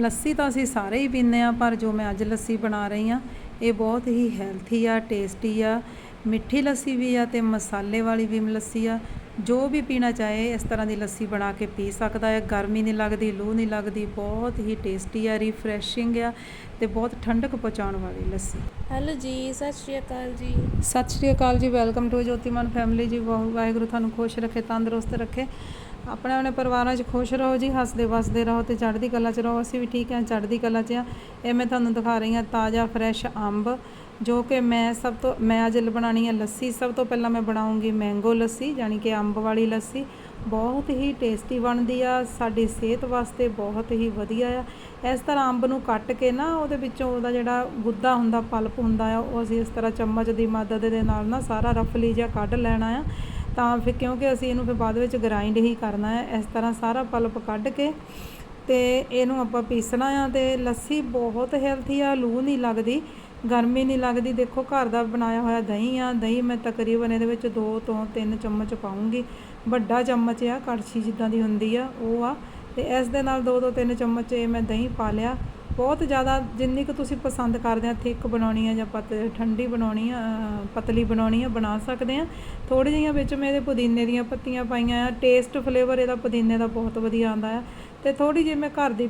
ਲੱਸੀ ਤਾਂ ਅਸੀਂ ਸਾਰੇ ਹੀ ਪੀਂਦੇ ਆ ਪਰ ਜੋ ਮੈਂ ਅੱਜ ਲੱਸੀ ਬਣਾ ਰਹੀ ਆ ਇਹ ਬਹੁਤ ਹੀ ਹੈਲਥੀ ਆ ਟੇਸਟੀ ਆ। ਮਿੱਠੀ ਲੱਸੀ ਵੀ ਆ ਤੇ ਮਸਾਲੇ ਵਾਲੀ ਵੀ ਲੱਸੀ ਆ। ਜੋ ਵੀ ਪੀਣਾ ਚਾਹੇ ਇਸ ਤਰ੍ਹਾਂ ਦੀ ਲੱਸੀ ਬਣਾ ਕੇ ਪੀ ਸਕਦਾ ਹੈ। ਗਰਮੀ ਨਹੀਂ ਲੱਗਦੀ ਲੂ ਨਹੀਂ ਲੱਗਦੀ ਬਹੁਤ ਹੀ ਟੇਸਟੀ ਆ ਰੀਫਰੈਸ਼ਿੰਗ ਆ ਤੇ ਬਹੁਤ ਠੰਡਕ ਪਹੁੰਚਾਉਣ ਵਾਲੀ ਲੱਸੀ। ਹੈਲੋ ਜੀ ਸਤਿ ਸ਼੍ਰੀ ਅਕਾਲ ਜੀ। ਸਤਿ ਸ਼੍ਰੀ ਅਕਾਲ ਜੀ ਵੈਲਕਮ ਟੂ ਜੋਤੀਮਨ ਫੈਮਿਲੀ ਜੀ। ਵਾਹ- ਵਾਹਿਗੁਰੂ ਤੁਹਾਨੂੰ ਖੁਸ਼ ਰੱਖੇ ਤੰਦਰੁਸਤ ਰੱਖੇ। ਆਪਣੇ ਆਪਣੇ ਪਰਿਵਾਰਾਂ 'ਚ ਖੁਸ਼ ਰਹੋ ਜੀ ਹੱਸਦੇ ਵਸਦੇ ਰਹੋ ਤੇ ਚੜ੍ਹਦੀ ਕਲਾ 'ਚ ਰਹੋ। ਅਸੀਂ ਵੀ ਠੀਕ ਹਾਂ ਚੜ੍ਹਦੀ ਕਲਾ 'ਚ ਆ ਇਹ ਮੈਂ ਤੁਹਾਨੂੰ ਦਿਖਾ ਰਹੀ ਹਾਂ ਤਾਜ਼ਾ ਫਰੈਸ਼ ਅੰਬ। ਜੋ ਕਿ ਮੈਂ ਸਭ ਤੋਂ, ਮੈਂ ਅੱਜ ਬਣਾਉਣੀ ਹੈ ਲੱਸੀ। ਸਭ ਤੋਂ ਪਹਿਲਾਂ ਮੈਂ ਬਣਾਉਂਗੀ ਮੈਂਗੋ ਲੱਸੀ ਯਾਨੀ ਕਿ ਅੰਬ ਵਾਲੀ ਲੱਸੀ। ਬਹੁਤ ਹੀ ਟੇਸਟੀ ਬਣਦੀ ਆ, ਸਾਡੀ ਸਿਹਤ ਵਾਸਤੇ ਬਹੁਤ ਹੀ ਵਧੀਆ ਆ। ਇਸ ਤਰ੍ਹਾਂ ਅੰਬ ਨੂੰ ਕੱਟ ਕੇ ਨਾ, ਉਹਦੇ ਵਿੱਚੋਂ ਉਹਦਾ ਜਿਹੜਾ ਗੁੱਦਾ ਹੁੰਦਾ, ਪਲਪ ਹੁੰਦਾ ਆ, ਉਹ ਅਸੀਂ ਇਸ ਤਰ੍ਹਾਂ ਚਮਚ ਦੀ ਮਦਦ ਦੇ ਨਾਲ ਨਾ ਸਾਰਾ ਰਫਲੀ ਜਿਹਾ ਕੱਢ ਲੈਣਾ ਆ। ਤਾਂ ਫਿਰ ਕਿਉਂਕਿ ਅਸੀਂ ਇਹਨੂੰ ਫਿਰ ਬਾਅਦ ਵਿੱਚ ਗ੍ਰਾਈਂਡ ਹੀ ਕਰਨਾ ਹੈ ਇਸ ਤਰ੍ਹਾਂ ਸਾਰਾ ਪਲਪ ਕੱਢ ਕੇ ਤੇ ਇਹਨੂੰ ਆਪਾਂ ਪੀਸਣਾ ਆ ਤੇ ਲੱਸੀ ਬਹੁਤ ਹੈਲਥੀ ਆ, ਲੂ ਨਹੀਂ ਲੱਗਦੀ। ਗਰਮੀ ਨਹੀਂ ਲੱਗਦੀ। ਦੇਖੋ, ਘਰ ਦਾ ਬਣਾਇਆ ਹੋਇਆ ਦਹੀਂ ਆ। ਦਹੀਂ ਮੈਂ ਤਕਰੀਬਨ ਇਹਦੇ ਵਿੱਚ 2 ਤੋਂ 3 ਚਮਚ ਪਾਉਂਗੀ ਵੱਡਾ ਚਮਚ ਆ, ਕੜਛੀ ਜਿੱਦਾਂ ਦੀ ਹੁੰਦੀ ਆ, ਉਹ ਆ। ਤੇ ਇਸ ਦੇ ਨਾਲ 2 ਤੋਂ 3 ਚਮਚ ਇਹ ਮੈਂ ਦਹੀਂ ਪਾ ਲਿਆ। ਬਹੁਤ ਜ਼ਿਆਦਾ, ਜਿੰਨੀ ਕੁ ਤੁਸੀਂ ਪਸੰਦ ਕਰਦੇ ਆ, ਥਿਕ ਬਣਾਉਣੀ ਆ ਜਾਂ ਪਤ, ਠੰਡੀ ਬਣਾਉਣੀ ਆ ਪਤਲੀ ਬਣਾਉਣੀ ਆ, ਬਣਾ ਸਕਦੇ ਆ। ਥੋੜੀ ਜਿਹੀਆਂ ਵਿੱਚ ਮੈਂ ਇਹਦੇ ਪੁਦੀਨੇ ਦੀਆਂ ਪੱਤੀਆਂ ਪਾਈਆਂ ਆ। ਟੇਸਟ ਫਲੇਵਰ ਇਹਦਾ ਪੁਦੀਨੇ ਦਾ ਬਹੁਤ ਵਧੀਆ ਆਉਂਦਾ ਆ। ਤੇ ਥੋੜੀ ਜਿਹੀ ਮੈਂ ਘਰ ਦੀ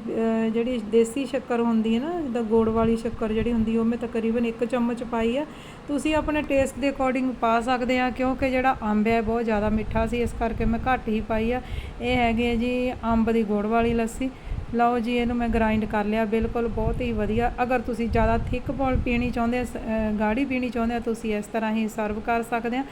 ਜਿਹੜੀ ਦੇਸੀ ਸ਼ੱਕਰ ਹੁੰਦੀ ਹੈ ਨਾ, ਜਿੱਦਾਂ ਗੁੜ ਵਾਲੀ ਸ਼ੱਕਰ ਜਿਹੜੀ ਹੁੰਦੀ, ਉਹ ਮੈਂ ਤਕਰੀਬਨ 1 ਚਮਚ ਪਾਈ ਆ। ਤੁਸੀਂ ਆਪਣੇ ਟੇਸਟ ਦੇ ਅਕੋਰਡਿੰਗ ਪਾ ਸਕਦੇ ਆ, ਕਿਉਂਕਿ ਜਿਹੜਾ ਅੰਬ ਹੈ, ਬਹੁਤ ਜ਼ਿਆਦਾ ਮਿੱਠਾ ਸੀ, ਇਸ ਕਰਕੇ ਮੈਂ ਘੱਟ ਹੀ ਪਾਈ ਆ। ਇਹ ਹੈਗੇ ਜੀ ਅੰਬ ਦੀ ਗੁੜ ਵਾਲੀ ਲੱਸੀ। ਲਓ ਜੀ, ਇਹਨੂੰ ਮੈਂ ਗ੍ਰਾਈਂਡ ਕਰ ਲਿਆ, ਬਿਲਕੁਲ ਬਹੁਤ ਹੀ ਵਧੀਆ। ਅਗਰ ਤੁਸੀਂ ਜ਼ਿਆਦਾ ਥਿਕ ਬੋਲ ਪੀਣੀ ਚਾਹੁੰਦੇ ਸ- ਗਾੜੀ ਪੀਣੀ ਚਾਹੁੰਦੇ ਆ, ਤੁਸੀਂ ਇਸ ਤਰ੍ਹਾਂ ਹੀ ਸਰਵ ਕਰ ਸਕਦੇ ਆ।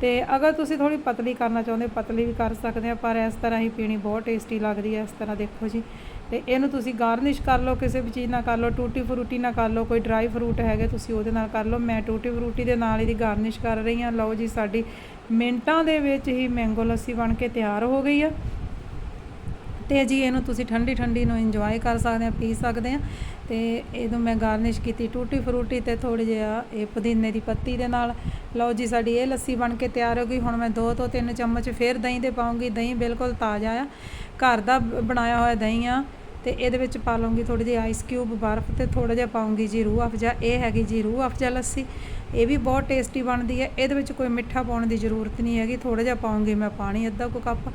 ਤੇ ਅਗਰ ਤੁਸੀਂ ਥੋੜੀ ਪਤਲੀ ਕਰਨਾ ਚਾਹੁੰਦੇ ਹੋ ਪਤਲੀ ਵੀ ਕਰ ਸਕਦੇ ਆ, ਪਰ ਇਸ ਤਰ੍ਹਾਂ ਹੀ ਪੀਣੀ ਬਹੁਤ ਟੇਸਟੀ ਲੱਗਦੀ ਹੈ ਇਸ ਤਰ੍ਹਾਂ ਦੇਖੋ ਜੀ। ਤੇ ਇਹਨੂੰ ਤੁਸੀਂ ਗਾਰਨਿਸ਼ ਕਰ ਲਓ, ਕਿਸੇ ਵੀ ਚੀਜ਼ ਨਾਲ ਕਰ ਲਓ, ਟੂਟੀ ਫਰੂਟੀ ਨਾਲ ਕਰ ਲਓ, ਕੋਈ ਡਰਾਈ ਫਰੂਟ ਹੈਗੇ, ਤੁਸੀਂ ਉਹਦੇ ਨਾਲ ਕਰ ਲਓ। ਮੈਂ ਟੂਟੀ ਫਰੂਟੀ ਦੇ ਨਾਲ ਇਹਦੀ ਗਾਰਨਿਸ਼ ਕਰ ਰਹੀ ਹਾਂ। ਲਓ ਜੀ, ਸਾਡੀ ਮਿੰਟਾਂ ਦੇ ਵਿੱਚ ਹੀ ਮੈਂਗੋ ਲੱਸੀ ਬਣ ਕੇ ਤਿਆਰ ਹੋ ਗਈ ਆ। ਤੇ ਜੀ, ਇਹਨੂੰ ਤੁਸੀਂ ਠੰਡੀ ਠੰਡੀ ਨੂੰ ਇੰਜੋਏ ਕਰ ਸਕਦੇ ਆ, ਪੀ ਸਕਦੇ ਆ। ਤੇ ਇਹਨੂੰ ਮੈਂ ਗਾਰਨਿਸ਼ ਕੀਤੀ ਟੂਟੀ ਫਰੂਟੀ ਤੇ ਥੋੜੀ ਜਿਹਾ ਇਹ ਪੁਦੀਨੇ ਦੀ ਪੱਤੀ ਦੇ ਨਾਲ। ਲਓ ਜੀ, ਸਾਡੀ ਇਹ ਲੱਸੀ ਬਣ ਕੇ ਤਿਆਰ ਹੋ ਗਈ। ਹੁਣ ਮੈਂ 2 ਤੋਂ 3 ਚਮਚ ਫੇਰ ਦਹੀਂ ਦੇ ਪਾਉਂਗੀ। ਦਹੀਂ ਬਿਲਕੁਲ ਤਾਜ਼ਾ ਆ। ਘਰ ਦਾ ਬਣਾਇਆ ਹੋਇਆ ਦਹੀਂ ਆ। ਤੇ ਇਹਦੇ ਵਿੱਚ ਪਾ ਲਵਾਂਗੀ ਥੋੜੀ ਜਿਹੀ ਆਈਸ ਕਿਊਬ ਬਰਫ਼ ਤੇ ਥੋੜਾ ਜਿਹਾ ਪਾਉਂਗੀ ਜੀ, ਰੂਹ ਅਫਜਾ। ਇਹ ਹੈਗੀ ਜੀ, ਰੂਹ ਅਫਜਾ ਲੱਸੀ। ਇਹ ਵੀ ਬਹੁਤ ਟੇਸਟੀ ਬਣਦੀ ਹੈ ਇਹਦੇ ਵਿੱਚ ਕੋਈ ਮਿੱਠਾ ਪਾਉਣ ਦੀ ਜ਼ਰੂਰਤ ਨਹੀਂ ਹੈਗੀ। ਥੋੜਾ ਜਿਹਾ ਪਾਉਂਗੀ ਮੈਂ ਪਾਣੀ, ਅੱਧਾ ਕੁ ਕੱਪ।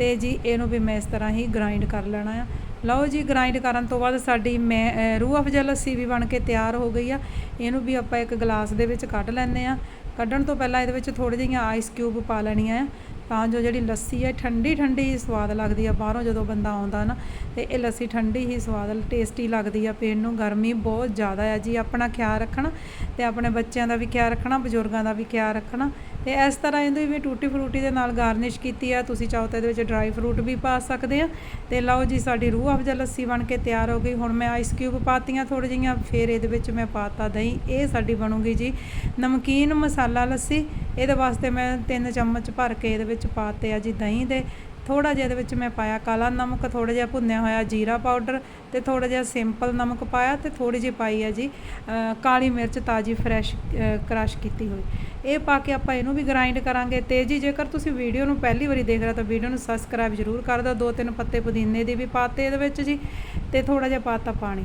ਤੇ ਜੀ ਇਹਨੂੰ ਵੀ ਮੈਂ ਇਸ ਤਰ੍ਹਾਂ ਹੀ ਗ੍ਰਾਈਂਡ ਕਰ ਲੈਣਾ ਆ। ਲਓ ਜੀ ਗ੍ਰਾਈਂਡ ਕਰਨ ਤੋਂ ਬਾਅਦ ਸਾਡੀ ਮੈਂ ਅਹ, ਰੂਹ ਅਫਜਾ ਲੱਸੀ ਵੀ ਬਣ ਕੇ ਤਿਆਰ ਹੋ ਗਈ ਆ। ਇਹਨੂੰ ਵੀ ਆਪਾਂ ਇੱਕ ਗਲਾਸ ਦੇ ਵਿੱਚ ਕੱਢ ਲੈਂਦੇ ਆ। ਕੱਢਣ ਤੋਂ ਪਹਿਲਾਂ ਇਹਦੇ ਵਿੱਚ ਥੋੜੀ ਜਿਹੀਆਂ ਆਈਸ ਕਿਊਬ ਪਾ ਲੈਣੀਆਂ ਆ। ਤਾਂ ਜੋ ਜਿਹੜੀ ਲੱਸੀ ਹੈ, ਠੰਡੀ ਠੰਡੀ ਹੀ ਸਵਾਦ ਲੱਗਦੀ ਆ। ਬਾਹਰੋਂ ਜਦੋਂ ਬੰਦਾ ਆਉਂਦਾ ਨਾ, ਤੇ ਇਹ ਲੱਸੀ ਠੰਡੀ ਹੀ ਸਵਾਦ, ਟੇਸਟੀ ਲੱਗਦੀ ਆ ਪੀਣ ਨੂੰ। ਗਰਮੀ ਬਹੁਤ ਜ਼ਿਆਦਾ ਆ ਜੀ। ਆਪਣਾ ਖਿਆਲ ਰੱਖਣਾ ਤੇ ਆਪਣੇ ਬੱਚਿਆਂ ਦਾ ਵੀ ਖਿਆਲ ਰੱਖਣਾ, ਬਜ਼ੁਰਗਾਂ ਦਾ ਵੀ ਖਿਆਲ ਰੱਖਣਾ। ਤੇ ਇਸ ਤਰ੍ਹਾਂ ਇਹਦੇ ਵੀ ਟੂਟੀ ਫਰੂਟੀ ਦੇ ਨਾਲ ਗਾਰਨਿਸ਼ ਕੀਤੀ ਆ। ਤੁਸੀਂ ਚਾਹੋ ਤਾਂ ਇਹਦੇ ਵਿੱਚ ਡਰਾਈ ਫਰੂਟ ਵੀ ਪਾ ਸਕਦੇ ਆ। ਤੇ ਲਓ ਜੀ, ਸਾਡੀ ਰੂਹ ਅਫਜ਼ਾ ਲੱਸੀ ਬਣ ਕੇ ਤਿਆਰ ਹੋ ਗਈ। ਹੁਣ ਮੈਂ ਆਈਸ ਕਿਊਬ ਪਾਤੀਆਂ ਥੋੜੀ ਜਿਹੀਆਂ, ਫਿਰ ਇਹਦੇ ਵਿੱਚ ਮੈਂ ਪਾਤਾ ਦਹੀਂ। ਇਹ ਸਾਡੀ ਬਣੂਗੀ ਜੀ ਨਮਕੀਨ ਮਸਾਲਾ ਲੱਸੀ। ਇਹਦੇ ਵਾਸਤੇ ਮੈਂ ਤਿੰਨ ਚਮਚ ਭਰ ਕੇ ਇਹਦੇ ਵਿੱਚ ਪਾਤੇ ਆ ਜੀ ਦਹੀਂ ਦੇ। ਥੋੜਾ ਜਿਹਾ ਇਹਦੇ ਵਿੱਚ ਮੈਂ ਪਾਇਆ ਕਾਲਾ ਨਮਕ ਥੋੜਾ ਜਿਹਾ ਭੁੰਨਿਆ ਹੋਇਆ ਜੀਰਾ ਪਾਊਡਰ ਤੇ ਥੋੜਾ ਜਿਹਾ ਸਿੰਪਲ ਨਮਕ ਪਾਇਆ ਤੇ ਥੋੜੀ ਜਿਹੀ ਪਾਈ ਆ ਜੀ ਕਾਲੀ ਮਿਰਚ ਤਾਜੀ ਫਰੈਸ਼ ਕ੍ਰਸ਼ ਕੀਤੀ ਹੋਈ। ਇਹ ਪਾ ਕੇ ਆਪਾਂ ਇਹਨੂੰ ਵੀ ਗ੍ਰਾਈਂਡ ਕਰਾਂਗੇ ਤੇ ਜੀ, ਜੇਕਰ ਤੁਸੀਂ ਵੀਡੀਓ ਨੂੰ ਪਹਿਲੀ ਵਾਰੀ ਦੇਖ ਰਹੇ ਹੋ ਤਾਂ ਵੀਡੀਓ ਨੂੰ ਸਬਸਕ੍ਰਾਈਬ ਜ਼ਰੂਰ ਕਰ ਦਿਓ। ਦੋ ਤਿੰਨ ਪੱਤੇ ਪੁਦੀਨੇ ਦੇ ਵੀ ਪਾਤੇ ਇਹਦੇ ਵਿੱਚ ਜੀ ਤੇ ਥੋੜਾ ਜਿਹਾ ਪਾਤਾ ਪਾਣੀ।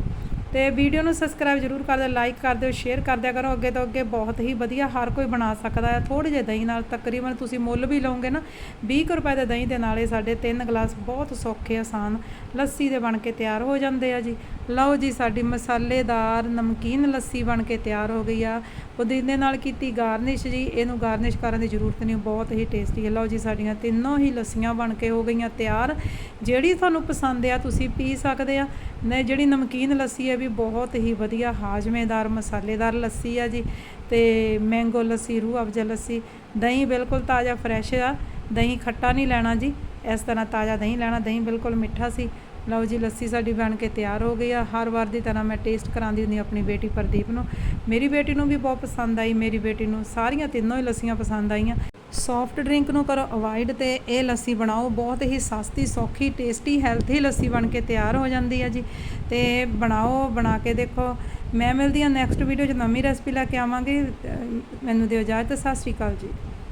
ਤੇ ਵੀਡੀਓ ਨੂੰ ਸਬਸਕ੍ਰਾਈਬ ਜ਼ਰੂਰ ਕਰ ਦਿਓ ਲਾਈਕ ਕਰ ਦਿਓ ਸ਼ੇਅਰ ਕਰ ਦਿਆ ਕਰੋ। ਅੱਗੇ ਤੋਂ ਅੱਗੇ ਬਹੁਤ ਹੀ ਵਧੀਆ ਹਰ ਕੋਈ ਬਣਾ ਸਕਦਾ ਹੈ। ਥੋੜੇ ਜਿਹੇ ਦਹੀਂ ਨਾਲ ਤਕਰੀਬਨ ਤੁਸੀਂ ਮੁੱਲ ਵੀ ਲਓਗੇ ਨਾ 20 ਕੁ ਰੁਪਏ ਦੇ ਦਹੀਂ ਦੇ ਨਾਲ ਇਹ ਸਾਡੇ ਤਿੰਨ ਗਲਾਸ ਬਹੁਤ ਸੌਖੇ, ਆਸਾਨ ਲੱਸੀ ਦੇ ਬਣ ਕੇ ਤਿਆਰ ਹੋ ਜਾਂਦੇ ਆ ਜੀ। ਲਓ ਜੀ, ਸਾਡੀ ਮਸਾਲੇਦਾਰ ਨਮਕੀਨ ਲੱਸੀ ਬਣ ਕੇ ਤਿਆਰ ਹੋ ਗਈ ਆ। ਪੁਦੀਨੇ ਨਾਲ ਕੀਤੀ ਗਾਰਨਿਸ਼ ਜੀ, ਇਹਨੂੰ ਗਾਰਨਿਸ਼ ਕਰਨ ਦੀ ਜ਼ਰੂਰਤ ਨਹੀਂ ਬਹੁਤ ਹੀ ਟੇਸਟੀ ਹੈ। ਲਓ ਜੀ, ਸਾਡੀਆਂ ਤਿੰਨੋਂ ਹੀ ਲੱਸੀਆਂ ਬਣ ਕੇ ਹੋ ਗਈਆਂ ਤਿਆਰ। ਜਿਹੜੀ ਤੁਹਾਨੂੰ ਪਸੰਦ ਆ, ਤੁਸੀਂ ਪੀ ਸਕਦੇ ਆ। ਨਹੀਂ ਜਿਹੜੀ ਨਮਕੀਨ ਲੱਸੀ ਹੈ ਵੀ ਬਹੁਤ ਹੀ ਵਧੀਆ ਹਾਜ਼ਮੇਦਾਰ, ਮਸਾਲੇਦਾਰ ਲੱਸੀ ਆ ਜੀ। ਤੇ ਮੈਂਗੋ ਲੱਸੀ, ਰੂਹ ਅਫਜ਼ਾ ਲੱਸੀ, ਦਹੀਂ ਬਿਲਕੁਲ ਤਾਜ਼ਾ ਫਰੈਸ਼ ਆ। ਦਹੀਂ ਖੱਟਾ ਨਹੀਂ ਲੈਣਾ ਜੀ। ਇਸ ਤਰ੍ਹਾਂ ਤਾਜ਼ਾ ਦਹੀਂ ਲੈਣਾ, ਦਹੀਂ ਬਿਲਕੁਲ ਮਿੱਠਾ ਸੀ। ਲਓ ਜੀ, ਲੱਸੀ ਸਾਡੀ ਬਣ ਕੇ ਤਿਆਰ ਹੋ ਗਈ ਆ। ਹਰ ਵਾਰ ਦੀ ਤਰ੍ਹਾਂ ਮੈਂ ਟੇਸਟ ਕਰਾਉਂਦੀ ਹੁੰਦੀ ਆਪਣੀ ਬੇਟੀ ਪ੍ਰਦੀਪ ਨੂੰ। ਮੇਰੀ ਬੇਟੀ ਨੂੰ ਵੀ ਬਹੁਤ ਪਸੰਦ ਆਈ। ਮੇਰੀ ਬੇਟੀ ਨੂੰ ਸਾਰੀਆਂ ਤਿੰਨੋਂ ਹੀ ਲੱਸੀਆਂ ਪਸੰਦ ਆਈਆਂ। ਸੌਫਟ ਡਰਿੰਕ ਨੂੰ ਕਰੋ, ਅਵੋਇਡ ਤੇ ਇਹ ਲੱਸੀ ਬਣਾਓ। ਬਹੁਤ ਹੀ ਸਸਤੀ, ਸੌਖੀ, ਟੇਸਟੀ, ਹੈਲਥੀ ਲੱਸੀ ਬਣ ਕੇ ਤਿਆਰ ਹੋ ਜਾਂਦੀ ਹੈ ਜੀ। ਤੇ ਬਣਾਓ, ਬਣਾ ਕੇ ਦੇਖੋ। ਮੈਂ ਮਿਲਦੀ ਹਾਂ ਨੈਕਸਟ ਵੀਡੀਓ 'ਚ ਨਵੀਂ ਰੈਸਪੀ ਲੈ ਕੇ ਆਵਾਂਗੀ। ਮੈਨੂੰ ਦਿਓ ਇਜਾਜ਼ਤ, ਸਤਿ ਸ਼੍ਰੀ ਅਕਾਲ ਜੀ।